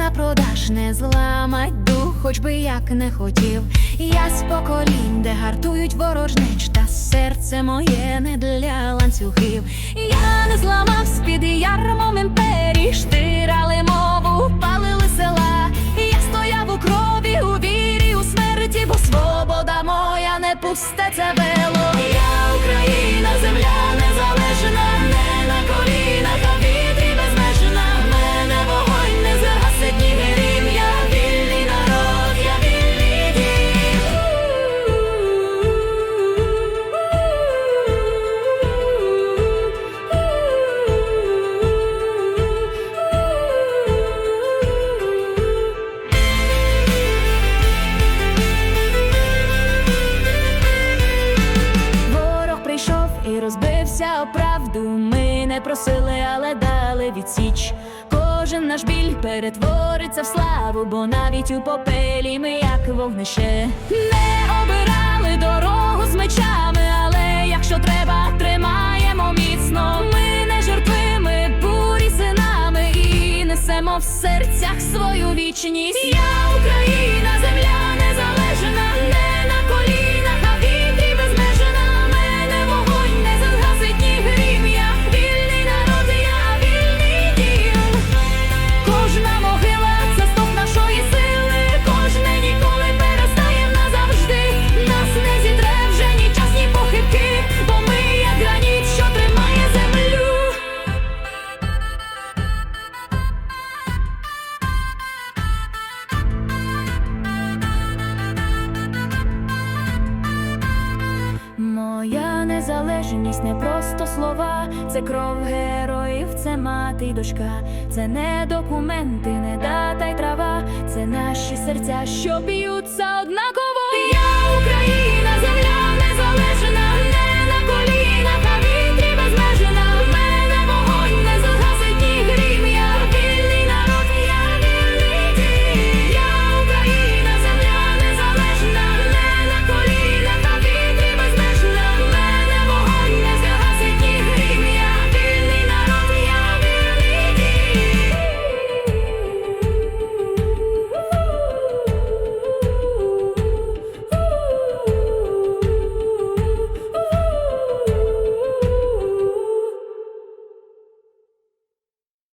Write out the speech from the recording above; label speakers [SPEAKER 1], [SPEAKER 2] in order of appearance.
[SPEAKER 1] на продаж не зламать дух, хоч би як не хотів. Я з поколінь, де гартують ворожнеч, та серце моє не для ланцюгів. Я не зламав під ярмом імперії, штирали мову, палили села. Я стояв у крові, у вірі, у смерті, бо свобода моя не пусте це вело. Не просили, але дали відсіч. Кожен наш біль перетвориться в славу, бо навіть у попелі ми як вогнище не обирали дорогу з мечами, але якщо треба, тримаємо міцно. Ми не жертви, ми бурі синами і несемо в серцях свою вічність. Я Україна, земля незалежність не просто слова, це кров героїв, це мати й дочка, це не документи, не дата й трава, це наші серця, що б'ються однаково.